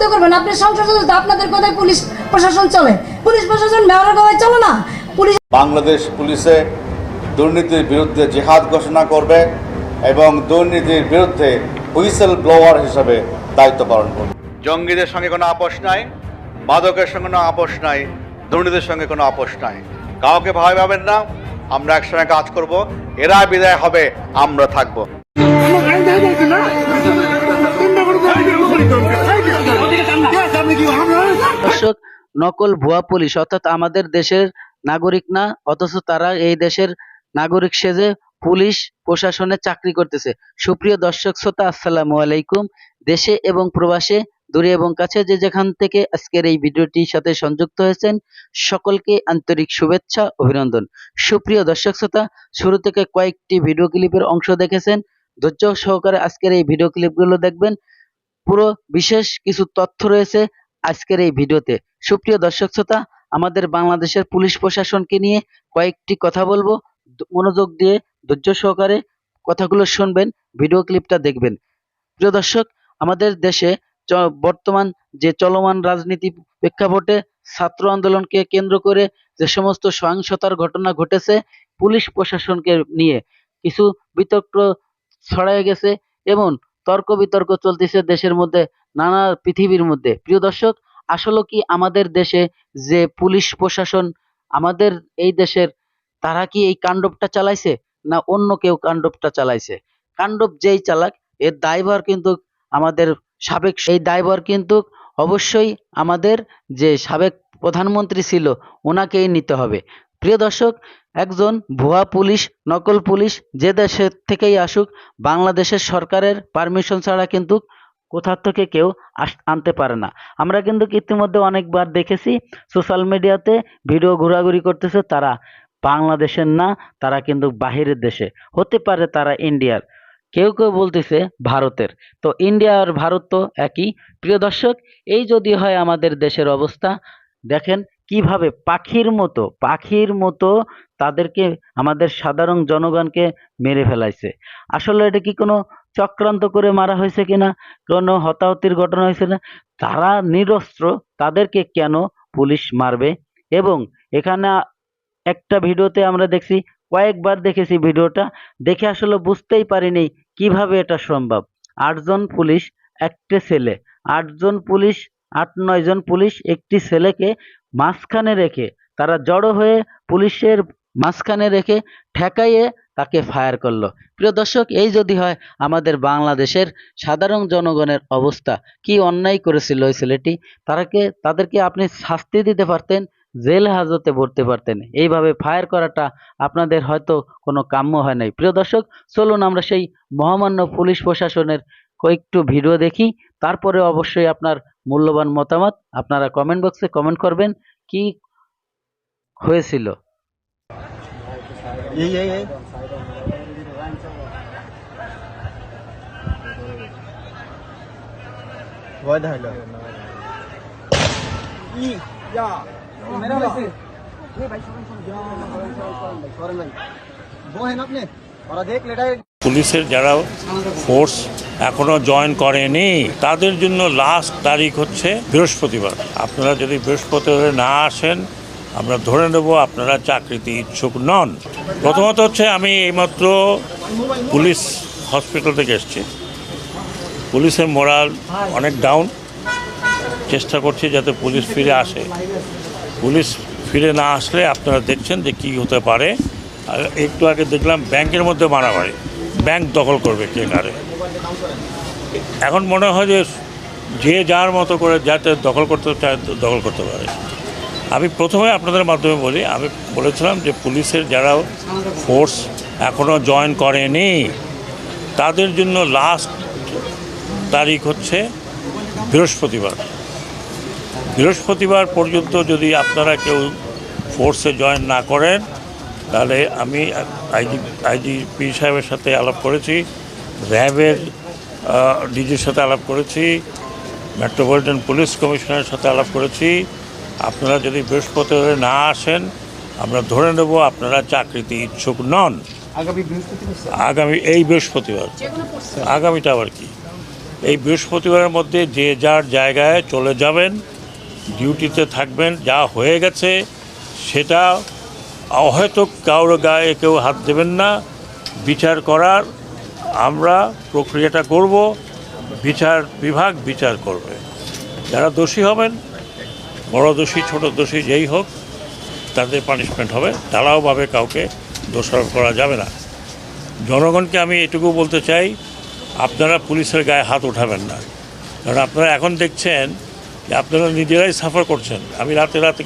রপ্ত করবেন আপনি সংসদ সদস্য আপনাদের কথায় পুলিশ প্রশাসন চলে। পুলিশ প্রশাসন মেয়রের কথায় চলে না। পুলিশ বাংলাদেশ পুলিশে দুর্নীতির বিরুদ্ধে জিহাদ ঘোষণা করবে এবং দুর্নীতির বিরুদ্ধে হুইসেল ব্লোয়ার হিসাবে দায়িত্ব পালন করবে। জঙ্গিদের সঙ্গে কোনো আপোষ নাই মাদকের সঙ্গে কোনো আপোষ নাই দুর্নীতির সঙ্গে কোনো আপোষ নাই। কাউকে ভয় পাবেন না আমরা একসঙ্গে কাজ করব এরা বিদায় হবে আমরা থাকব। নকল ভুয়া পুলিশ, অর্থাৎ আমাদের দেশের নাগরিক না, অথচ তারা এই দেশের নাগরিক সেজে পুলিশ প্রশাসনে চাকরি করতেছে। সুপ্রিয় দর্শক, শ্রোতা, আসসালামু আলাইকুম। দেশে এবং প্রবাসে, দূরে এবং কাছে যে যেখান থেকে আজকের এই ভিডিওটির সাথে সংযুক্ত হয়েছেন, সকলকে আন্তরিক শুভেচ্ছা, অভিনন্দন। সুপ্রিয় দর্শক, শ্রোতা, শুরু থেকে কয়েকটি ভিডিও ক্লিপের অংশ দেখেছেন। ধৈর্য সহকারে আজকের এই ভিডিও ক্লিপগুলো দেখবেন। পুরো বিশেষ কিছু তথ্য রয়েছে। আজকের এই ভিডিওতে। সুপ্রিয় দর্শক শ্রোতা, আমাদের বাংলাদেশের পুলিশ প্রশাসনকে নিয়ে কয়েকটি কথা বলব। মনোযোগ দিয়ে ধৈর্য সহকারে কথাগুলো শুনবেন, ভিডিও ক্লিপটা দেখবেন। প্রিয় দর্শক, আমাদের দেশে বর্তমান যে চলমান রাজনীতি প্রেক্ষাপটে ছাত্র আন্দোলনকে কেন্দ্র করে যে সমস্ত সহিংসতার ঘটনা ঘটেছে, পুলিশ প্রশাসনকে নিয়ে কিছু বিতর্ক ছড়ায় গেছে এবং তর্ক বিতর্ক চলতেছে দেশের মধ্যে, নানা পৃথিবীর মধ্যে। প্রিয় দর্শক, আসলে কি আমাদের দেশে যে পুলিশ প্রশাসন, আমাদের এই দেশের, তারা কি এই কাণ্ডবটা চালাইছে? না অন্য কেউ কাণ্ডবটা চালাইছে? কাণ্ডব যেই চালাক, এর দায়ভার কিন্তু আমাদের সাবেক, এই দায়ভার কিন্তু অবশ্যই আমাদের যে সাবেক প্রধানমন্ত্রী ছিল, ওনাকেই নিতে হবে। প্রিয় দর্শক, একজন ভুয়া পুলিশ, নকল পুলিশ যে দেশের থেকেই আসুক, বাংলাদেশের সরকারের পারমিশন ছাড়া কিন্তু কোথা থেকে কেউ আনতে পারে না। আমরা কিন্তু ইতিমধ্যে অনেকবার দেখেছি সোশ্যাল মিডিয়াতে ভিডিও ঘোরাঘুরি করতেছে তারা বাংলাদেশের না, তারা কিন্তু বাহিরের দেশে। হতে পারে তারা ইন্ডিয়ার কেউ কেউ বলতেছে ভারতের। তো ইন্ডিয়া আর ভারত তো একই। প্রিয় দর্শক, এই যদি হয় আমাদের দেশের অবস্থা, দেখেন কীভাবে পাখির মতো পাখির মতো তাদেরকে, আমাদের সাধারণ জনগণকে মেরে ফেলাইছে। আসলে এটা কি কোনো চক্রান্ত করে মারা হয়েছে কিনা, কোনো হতাহতির ঘটনা হয়েছে না তারা নিরস্ত্র তাদেরকে কেন পুলিশ মারবে? এবং এখানে একটা ভিডিওতে আমরা দেখছি, কয়েকবার দেখেছি ভিডিওটা, দেখে আসলে বুঝতেই পারিনি কীভাবে এটা সম্ভব। আটজন পুলিশ, একটা ছেলে, আটজন পুলিশ আট নয় জন পুলিশ একটি ছেলেকে মাঝখানে রেখে, তারা জড়ো হয়ে পুলিশের মাঝখানে রেখে ঠেকাইয়ে তাকে ফায়ার করল। প্রিয় দর্শক, এই যদি হয়, আমাদের বাংলাদেশের সাধারণ জনগণের অবস্থা কি অন্যায় করেছিল ওই ছেলেটি? তারাকে, তাদেরকে আপনি শাস্তি দিতে পারতেন, জেল হাজতে ভরতে পারতেন। এইভাবে ফায়ার করাটা আপনাদের হয়তো কোনো কাম্য হয় নাই। প্রিয় দর্শক, চলুন আমরা সেই মহামান্য পুলিশ প্রশাসনের কয়েকটু ভিডিও দেখি। তারপরে অবশ্যই আপনার মূল্যবান মতামত আপনারা কমেন্ট বক্সে কমেন্ট করবেন কি হয়েছিল। পুলিশের যারা ফোর্স এখনও জয়েন করেনি। তাদের জন্য লাস্ট তারিখ হচ্ছে বৃহস্পতিবার। আপনারা যদি বৃহস্পতিবার না আসেন, আমরা ধরে নেব আপনারা চাকরিতে ইচ্ছুক নন। প্রথমত হচ্ছে আমি এইমাত্র পুলিশ হসপিটাল থেকে এসেছি। পুলিশের মোরাল অনেক ডাউন চেষ্টা করছি যাতে পুলিশ ফিরে আসে। পুলিশ ফিরে না আসলে আপনারা দেখছেন যে কী হতে পারে। একটু আগে দেখলাম ব্যাংকের মধ্যে মারামারি। ব্যাংক দখল করবে কে কারে। এখন মনে হয় যে যে যার মতো করে যাতে দখল করতে চায়, দখল করতে পারে। আমি প্রথমে আপনাদের মাধ্যমে বলি, আমি বলেছিলাম যে পুলিশের যারা ফোর্স এখনও জয়েন করেনি, তাদের জন্য লাস্ট তারিখ হচ্ছে বৃহস্পতিবার। বৃহস্পতিবার পর্যন্ত যদি আপনারা কেউ ফোর্সে জয়েন না করেন, তাহলে আমি আইজি আইজিপি সাহেবের সাথে আলাপ করেছি, র্যাবের ডিজির সাথে আলাপ করেছি মেট্রোপলিটন পুলিশ কমিশনারের সাথে আলাপ করেছি। আপনারা যদি বৃহস্পতিবার না আসেন আমরা ধরে নেব আপনারা চাকরিতে ইচ্ছুক নন। আগামী এই বৃহস্পতিবার। আগামীটা আবার কি? এই বৃহস্পতিবারের মধ্যে যে যার জায়গায় চলে যাবেন ডিউটিতে থাকবেন যা হয়ে গেছে সেটা হয়তো কারোর গায়ে কেউ হাত দেবেন না। বিচার করার আমরা প্রক্রিয়াটা করব, বিচার বিভাগ বিচার করবে। যারা দোষী হবেন, বড় দোষী, ছোট দোষী যেই হোক, তাদের পানিশমেন্ট হবে। ঢালাওভাবে কাউকে দোষারোপ করা যাবে না। জনগণকে আমি এটুকু বলতে চাই, আপনারা পুলিশের গায়ে হাত উঠাবেন না। কারণ আপনারা এখন দেখছেন যে আপনারা নিজেরাই সাফার করছেন। আমি রাতে রাতে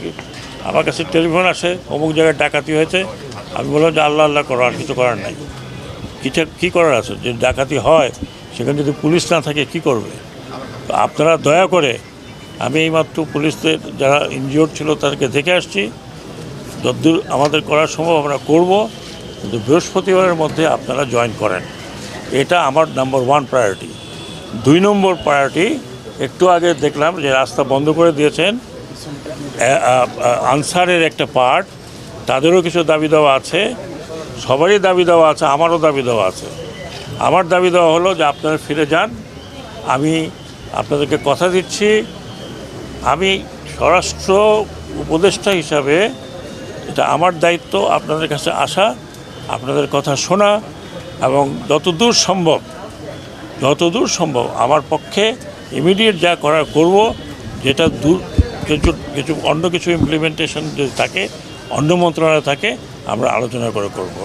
আমার কাছে টেলিফোন আসে, অমুক জায়গায় ডাকাতি হয়েছে। আমি বললাম যে আল্লাহ আল্লাহ করো, আর কিছু করার নাই। কিছু কী করার আছে? যে ডাকাতি হয়, সেখানে যদি পুলিশ না থাকে, কি করবে? আপনারা দয়া করে, আমি এইমাত্র পুলিশদের যারা ইনজিওর ছিল তাদেরকে দেখে আসছি। যদ্দূর আমাদের করার সম্ভব, আমরা করব। কিন্তু বৃহস্পতিবারের মধ্যে আপনারা জয়েন করেন। এটা আমার নাম্বার ওয়ান প্রায়োরিটি দুই নম্বর প্রায়োরিটি একটু আগে দেখলাম যে রাস্তা বন্ধ করে দিয়েছেন। আনসারের একটা পার্ট তাদেরও কিছু দাবি দেওয়া আছে। সবারই দাবি দেওয়া আছে, আমারও দাবি দেওয়া আছে। আমার দাবি দেওয়া হলো যে আপনারা ফিরে যান। আমি আপনাদেরকে কথা দিচ্ছি। আমি স্বরাষ্ট্র উপদেষ্টা হিসাবে এটা আমার দায়িত্ব, আপনাদের কাছে আসা, আপনাদের কথা শোনা এবং যতদূর সম্ভব যতদূর সম্ভব আমার পক্ষে ইমিডিয়েট যা করার করব, যেটা দূর, কিছু কিছু অন্য কিছু ইমপ্লিমেন্টেশন যদি থাকে, অন্য মন্ত্রণালয় থাকে আমরা আলোচনা করে করব।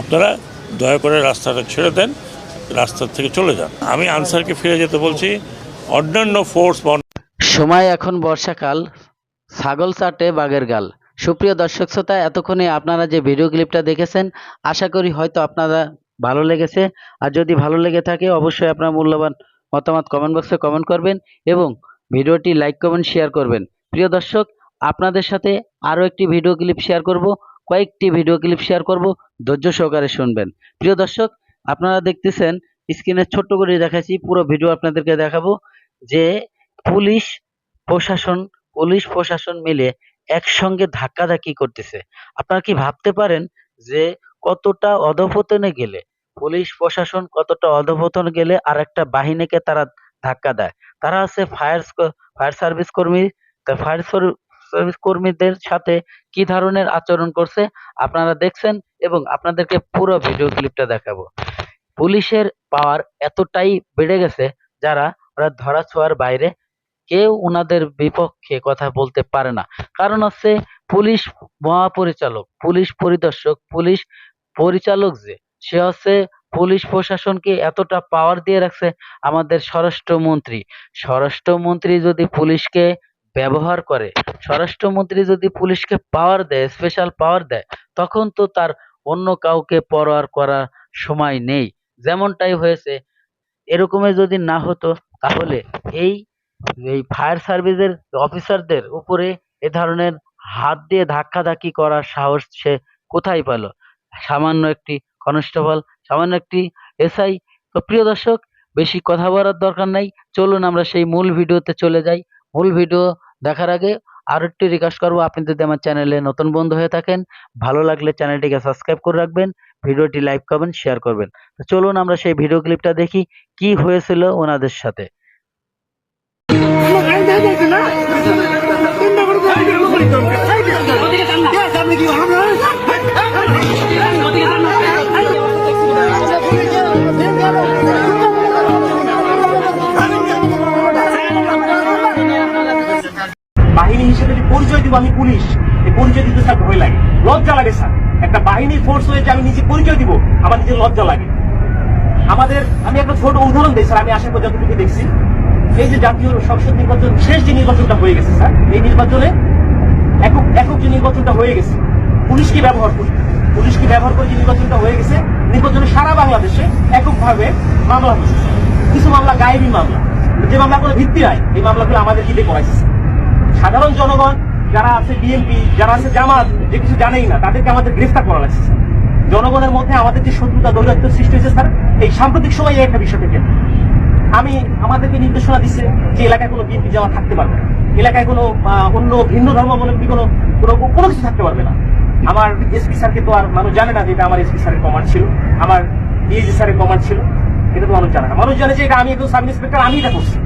আপনারা দয়া করে রাস্তাটা ছেড়ে দেন, রাস্তা থেকে চলে যান। আমি আনসারকে ফিরে যেতে বলছি, অন্যান্য ফোর্স সময় এখন বর্ষাকাল, ছাগল চাটে বাঘের গাল। সুপ্রিয় দর্শক শ্রোতা, এতক্ষণে আপনারা যে ভিডিও ক্লিপটা দেখেছেন, আশা করি হয়তো আপনারা ভালো লেগেছে। আর যদি ভালো লেগে থাকে, অবশ্যই আপনার মূল্যবান মতামত কমেন্ট বক্সে কমেন্ট করবেন এবং ভিডিওটি লাইক কমেন্ট শেয়ার করবেন। প্রিয় দর্শক, আপনাদের সাথে আরও একটি ভিডিও ক্লিপ শেয়ার করব। কয়েকটি ভিডিও ক্লিপ শেয়ার করব, ধৈর্য সহকারে শুনবেন। প্রিয় দর্শক, আপনারা দেখতেছেন স্ক্রিনে ছোট্ট করে দেখাচ্ছি, পুরো ভিডিও আপনাদেরকে দেখাবো যে পুলিশ প্রশাসন পুলিশ প্রশাসন মিলে একসঙ্গে ধাক্কাধাক্কি করতেছে। আপনারা কি ভাবতে পারেন যে কতটা অধপতনে গেলে, পুলিশ প্রশাসন কতটা অধপতনে গেলে আর একটা বাহিনীকে তারা ধাক্কা দেয়? তারা আছে ফায়ার ফায়ার সার্ভিস কর্মী। তা ফায়ার সার্ভিস কর্মীদের সাথে কি ধরনের আচরণ করছে আপনারা দেখছেন এবং আপনাদেরকে পুরো ভিডিও ক্লিপটা দেখাবো। পুলিশের পাওয়ার এতটাই বেড়ে গেছে যারা ওরা ধরা ছোঁয়ার বাইরে, কেউ ওনাদের বিপক্ষে কথা বলতে পারে না। কারণ হচ্ছে পুলিশ মহাপরিচালক, পুলিশ পরিদর্শক, পুলিশ পরিচালক যে, সে হচ্ছে পুলিশ প্রশাসনকে এতটা পাওয়ার দিয়ে রাখছে আমাদের স্বরাষ্ট্রমন্ত্রী। স্বরাষ্ট্রমন্ত্রী যদি পুলিশকে ব্যবহার করে। স্বরাষ্ট্রমন্ত্রী যদি পুলিশকে পাওয়ার দেয় স্পেশাল পাওয়ার দেয়, তখন তো তার অন্য কাউকে পরোয়ার করার সময় নেই। যেমনটাই হয়েছে, এরকমই যদি না হতো, তাহলে এই এই ফায়ার সার্ভিসের অফিসারদের উপরে এ ধরনের হাত দিয়ে ধাক্কাধাক্কি করার সাহস সে কোথায় পেল? সামান্য একটি কনস্টেবল সামান্য একটি এসআই তো প্রিয় দর্শক, বেশি কথা বলার দরকার নাই। চলুন আমরা সেই মূল ভিডিওতে চলে যাই। মূল ভিডিও দেখার আগে আরও একটু রিকোয়েস্ট করব। আপনি যদি আমার চ্যানেলে নতুন বন্ধু হয়ে থাকেন, ভালো লাগলে চ্যানেলটিকে সাবস্ক্রাইব করে রাখবেন ভিডিওটি লাইক করবেন শেয়ার করবেন। তো চলুন আমরা সেই ভিডিও ক্লিপটা দেখি, কি হয়েছিল ওনাদের সাথে। বাহিনী লজ্জা লাগে, স্যার। একটা বাহিনীর ফোর্স হয়ে যে আমি নিজে পরিচয় দিব, আমার নিজের লজ্জা লাগে। আমাদের আমি একটা ছোট উদাহরণ দিই, স্যার, আমি আসার পর যতটুকু দেখছি। এই যে জাতীয় সংসদ নির্বাচন, শেষ যে নির্বাচনটা হয়ে গেছে, স্যার, এই নির্বাচনে একক একক যে নির্বাচনটা হয়ে গেছে পুলিশকে ব্যবহার করি? পুলিশকে ব্যবহার করে যে নির্বাচনটা হয়ে গেছে? নির্বাচনে সারা বাংলাদেশে এককভাবে মামলা হয়েছে কিছু মামলা গায়েবী মামলা। যে মামলাগুলো ভিত্তি নাই, এই মামলাগুলো আমাদের কি দিয়ে করাইছে সাধারণ জনগণ যারা আছে বিএনপি যারা আছে জামাত, যে কিছু জানেই না, তাদেরকে আমাদের গ্রেফতার করা লাগছে। জনগণের মধ্যে আমাদের যে শত্রুতা দৌরাত্ম সৃষ্টি হয়েছে, স্যার, এই সাম্প্রতিক সময়ে একটা বিষয় থেকে আমি আমাদেরকে নির্দেশনা দিচ্ছে যে এলাকায় কোনো বিএনপি জামা থাকতে পারবে না। এলাকায় কোনো অন্য ভিন্ন ধর্মাবলম্বী কোনো কোনো কোনো কিছু থাকতে পারবে না। আমার এসপি স্যারকে তো আর মানুষ জানে না যে এটা আমার এসপি স্যারের কমান্ড ছিল, আমার ডিএজি স্যারের কমান্ড ছিল, এটা তো মানুষ জানে না। মানুষ জানে যে এটা আমি একজন সাব ইন্সপেক্টর আমি এটা করছি।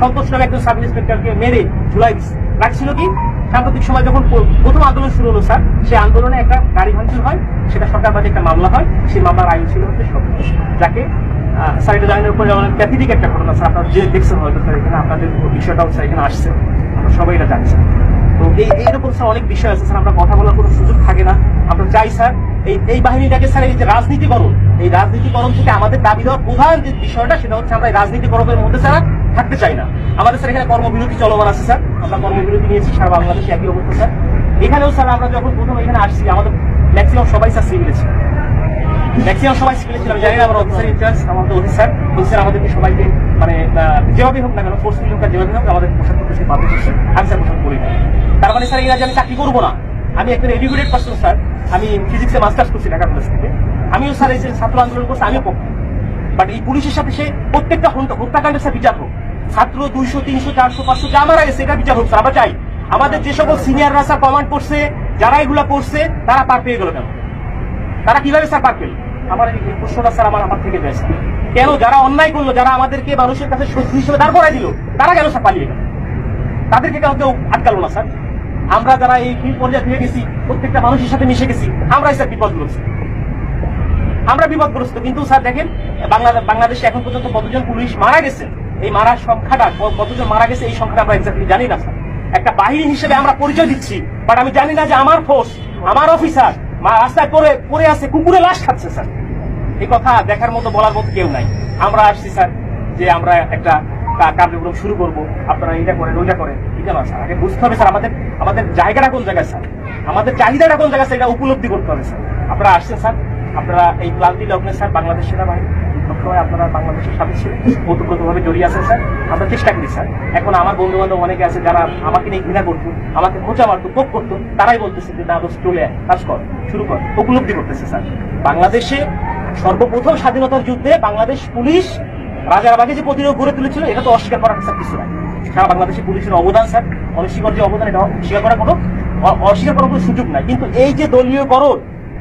সন্তোষ নামে একজন সাব ইন্সপেক্টরকে মেরে ঝুলাই দিচ্ছে রাখছিল কি? সাম্প্রতিক সময় যখন প্রথম আন্দোলন শুরু হলো, স্যার, সেই আন্দোলনে একটা গাড়ি ভাঙচুর হয়, সেটা সরকারবাদী একটা মামলা হয়, সেই মামলার আয়ু ছিল হচ্ছে যাকে এটা জানেন উপরে একটা ঘটনা, স্যার, আপনারা যে দেখছেন হয়তো, স্যার, এখানে আপনাদের বিষয়টাও, স্যার, এখানে আসছে, আমরা সবাই এটা জানি, স্যার। তো এই এইরকম স্যার, অনেক বিষয় আছে, স্যার, আমরা কথা বলার কোনো সুযোগ থাকে না। আমরা চাই, স্যার, এই এই বাহিনীটাকে, স্যার, এই যে রাজনীতিকরণ, এই রাজনীতিকরণ থেকে আমাদের দাবি দেওয়ার প্রধান যে বিষয়টা, সেটা হচ্ছে আমরা এই রাজনীতিকরণের মধ্যে, স্যার থাকতে চাই না। আমাদের স্যার এখানে কর্মবিরতি চলমান আছে, স্যার। আমরা কর্মবিরতি নিয়েছি, সারা বাংলাদেশে একই অবস্থা, স্যার। এখানেও, স্যার, আমরা যখন প্রথম এখানে আসছি, আমাদের ম্যাক্সিমাম সবাই, স্যার সিভিলে ছিল। ম্যাক্সিমাম সবাই আমি জানি না আমার অফিসার ইনচার্জ আমাদের অফিসার অফিসার আমাদেরকে সবাইকে মানে হোক না কেন আর যেভাবে হোক, আমাদের পোশাক করতে আমি, স্যার, পোশাক করি না। তার মানে স্যার এরা যে আমি চাকরি করব না। আমি একটা এডুকেটেড পার্সন স্যার। আমি ফিজিক্সে মাস্টার্স করছি ঢাকা কলেজ থেকে। আমিও, স্যার, এই ছাত্র আন্দোলন করছি, আমিও পক্ষ। বাট এই পুলিশের সাথে সে প্রত্যেকটা হত্যা- হত্যাকাণ্ডের স্যার বিচার হোক ছাত্র দুইশো, তিনশো, চারশো, পাঁচশো যা মারা গেছে এটা বিচার স্যার আমরা চাই আমাদের যে সকল সিনিয়ররা স্যার কমান্ড করছে, যারা এগুলা করছে, তারা পার পেয়ে গেল কেন? তারা কীভাবে স্যার পার পেল? আমার এই প্রশ্নটা স্যার আমার আমার থেকে যায় কেন যারা অন্যায় করল, যারা আমাদেরকে মানুষের কাছে শত্রু হিসেবে দাঁড় করাই দিল, তারা কেন স্যার পালিয়ে গেল? তাদেরকে কেন কেউ আটকালো না স্যার আমরা যারা এই ফিল্ড পর্যায়ে ফিরে গেছি, প্রত্যেকটা মানুষের সাথে মিশে গেছি, আমরাই স্যার বিপদগ্রস্ত। আমরা বিপদগ্রস্ত, কিন্তু স্যার দেখেন বাংলাদেশ এখন পর্যন্ত কতজন পুলিশ মারা গেছে? এই মারার সংখ্যাটা কতজন মারা গেছে এই সংখ্যাটা আমরা এক্স্যাক্টলি জানি না স্যার একটা বাহিনী হিসেবে আমরা পরিচয় দিচ্ছি বাট আমি জানি না যে আমার ফোর্স আমার অফিসার রাস্তায় পড়ে পড়ে আছে, কুকুরে লাশ খাচ্ছে স্যার এই কথা দেখার মতো বলার মতো কেউ নাই। আমরা আসছি স্যার যে আমরা একটা কার্যক্রম শুরু করব। আপনারা এটা করেন, ওইটা করেন। এটা না স্যার আগে বুঝতে হবে স্যার আমাদের আমাদের জায়গাটা কোন জায়গায় স্যার আমাদের চাহিদাটা কোন জায়গায় স্যার এটা উপলব্ধি করতে হবে স্যার আপনারা আসছেন স্যার আপনারা এই ক্লান্তি লগ্নে স্যার বাংলাদেশ সেনাবাহিনী। সবসময় আপনারা বাংলাদেশের সাথে ছিলেন ওতপ্রোতভাবে জড়িয়ে আছেন, স্যার। আমরা চেষ্টা করি, স্যার। এখন আমার বন্ধু বান্ধব অনেকে আছে যারা আমাকে নিয়ে ঘৃণা করতো, আমাকে খোঁচা মারতো, কোপ করতো, তারাই বলতেছে যে, না দোষ চলে কাজ কর, শুরু কর। উপলব্ধি করতেছে, স্যার। বাংলাদেশে সর্বপ্রথম স্বাধীনতার যুদ্ধে বাংলাদেশ পুলিশ রাজারবাগে যে প্রতিরোধ গড়ে তুলেছিল, এটা তো অস্বীকার করার স্যার কিছু নাই। সারা বাংলাদেশে পুলিশের অবদান, স্যার। অনস্বীকার যে অবদান, এটা অস্বীকার করার কোনো অস্বীকার করার কোনো সুযোগ নাই। কিন্তু এই যে দলীয়করণ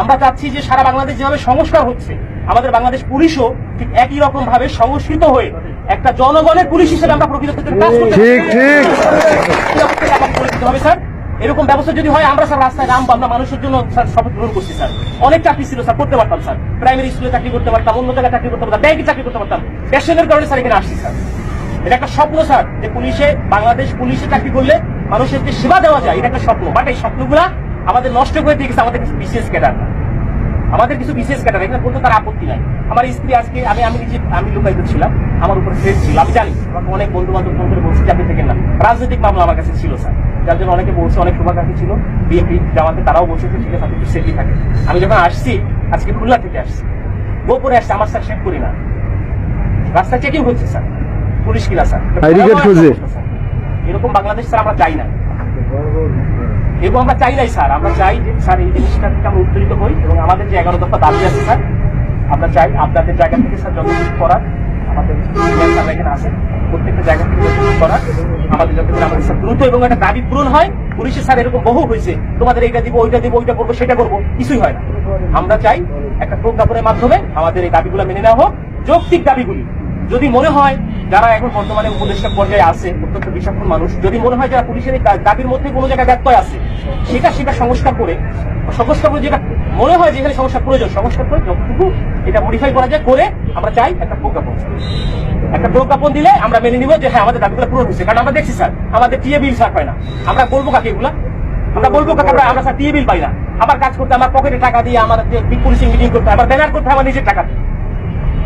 আমরা চাচ্ছি যে সারা বাংলাদেশ যেভাবে সংস্কার হচ্ছে আমাদের বাংলাদেশ পুলিশও ঠিক একই রকম ভাবে সংস্কৃত হয়ে একটা জনগণের পুলিশ হিসেবে আমরা প্রকৃত কাজ করতে ঠিক ঠিক। হবে স্যার। এরকম ব্যবস্থা যদি হয় আমরা স্যার রাস্তায় নাম আমরা মানুষের জন্য স্যার শপথ গ্রহণ করছি স্যার। অনেক চাকরি ছিল স্যার করতে পারতাম স্যার। প্রাইমারি স্কুলে চাকরি করতে পারতাম অন্য জায়গায় চাকরি করতে পারতাম ব্যাংকে চাকরি করতে পারতাম। প্যাশনের কারণে স্যার এখানে আসছি স্যার। এটা একটা স্বপ্ন স্যার যে পুলিশে বাংলাদেশ পুলিশে চাকরি করলে মানুষের যে সেবা দেওয়া যায় এটা একটা স্বপ্ন। বাট এই স্বপ্নগুলা আমাদের নষ্ট করে দিয়ে গেছে আমাদের কিছু বিশেষ ক্যাডার। আমাদের কিছু বিশেষ ক্যাডার এখানে বলতে তার আপত্তি নাই। আমার স্ত্রী আজকে আমি আমি নিজে আমি লুকায়িত ছিলাম আমার উপর ফ্রেড ছিল। আমি জানি আমাকে অনেক বন্ধু বান্ধব ফোন করে বলছে চাকরি থেকে না। রাজনৈতিক মামলা আমার কাছে ছিল স্যার। যার জন্য অনেকে বলছে অনেক শুভাকাঙ্ক্ষী ছিল বিএনপি জামাতে তারাও বলছে ঠিক আছে আপনি একটু সেফলি থাকে। আমি যখন আসছি আজকে খুলনা থেকে আসছি গোপনে আসছে আমার স্যার শেখ করি না। রাস্তায় চেকিং হচ্ছে স্যার। পুলিশ কিনা স্যার। এরকম বাংলাদেশ স্যার আমরা চাই না। এবং আমরা চাই নাই, স্যার। আমরা চাই স্যার, এই জিনিসটা থেকে আমরা উত্তরিত হই এবং আমাদের যে এগারো দফা দাবি আছে, স্যার, আমরা চাই আপনাদের জায়গা থেকে, স্যার যতটুকু করার আমাদের এখানে আছেন, প্রত্যেকটা জায়গা থেকে যতটুকু করার আমাদের যাতে আমাদের, স্যার, দ্রুত এবং একটা দাবি পূরণ হয়। পুলিশের স্যার, এরকম বহু হয়েছে। তোমাদের এইটা দিব, ওইটা দিব, ওইটা করব, সেটা করব, কিছুই হয় না। আমরা চাই একটা প্রজ্ঞাপনের মাধ্যমে আমাদের এই দাবিগুলো মেনে নেওয়া হোক। যৌক্তিক দাবিগুলি, যদি মনে হয় যারা এখন বর্তমানে উপদেষ্টা পর্যায়ে আছে, অত্যন্ত বিচক্ষণ মানুষ, যদি মনে হয় যারা পুলিশের দাবির মধ্যে কোনো জায়গায় ব্যত্যয় আছে, সেটা সেটা সংস্কার করে সংস্কার করে যেটা মনে হয় যেখানে সংস্কার প্রয়োজন, সংস্কার করে যতটুকু এটা মডিফাই করা যায়, করে আমরা চাই একটা প্রজ্ঞাপন। একটা প্রজ্ঞাপন দিলে আমরা মেনে নিব যে হ্যাঁ আমাদের দাবিগুলো পূরণ হচ্ছে কারণ আমরা দেখছি স্যার, আমাদের টিএ বিল স্যার হয় না। আমরা বলব কাকে এগুলা? আমরা বলব কাকে? আমরা আমরা স্যার টিএ বিল পাই না। আমার কাজ করতে, আমার পকেটে টাকা দিয়ে আমার পুলিশিং মিটিং করতে আমার ব্যানার করতে আমার নিজের টাকা দিয়ে।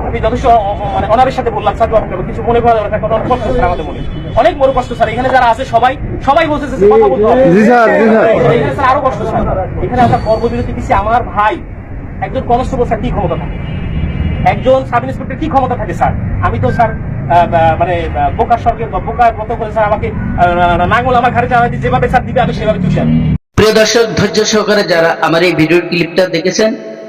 আমি যথেষ্ট মানে অনারের সাথে বললাম স্যার আপনাকে কিছু মনে করা দরকার কোনো কষ্ট স্যার আমাদের মনে। অনেক বড় কষ্ট স্যার এখানে যারা আছে সবাই সবাই বলতেছে কথা বলতে হবে। স্যার, আরও কষ্ট স্যার। এখানে আমরা কর্মবিরতি দিচ্ছি আমার ভাই একজন কনস্টেবল স্যার কি ক্ষমতা থাকে? একজন সাব ইন্সপেক্টর কি ক্ষমতা থাকে স্যার? আমি তো স্যার আহ, মানে বোকার স্বর্গের বা বোকার মতো করে স্যার আমাকে আহ, নাঙ্গল আমার ঘাড়ে চালাতে যেভাবে স্যার দিবে আমি সেভাবে তুষার প্রিয় দর্শক ধৈর্য সহকারে যারা আমার এই ভিডিও ক্লিপটা দেখেছেন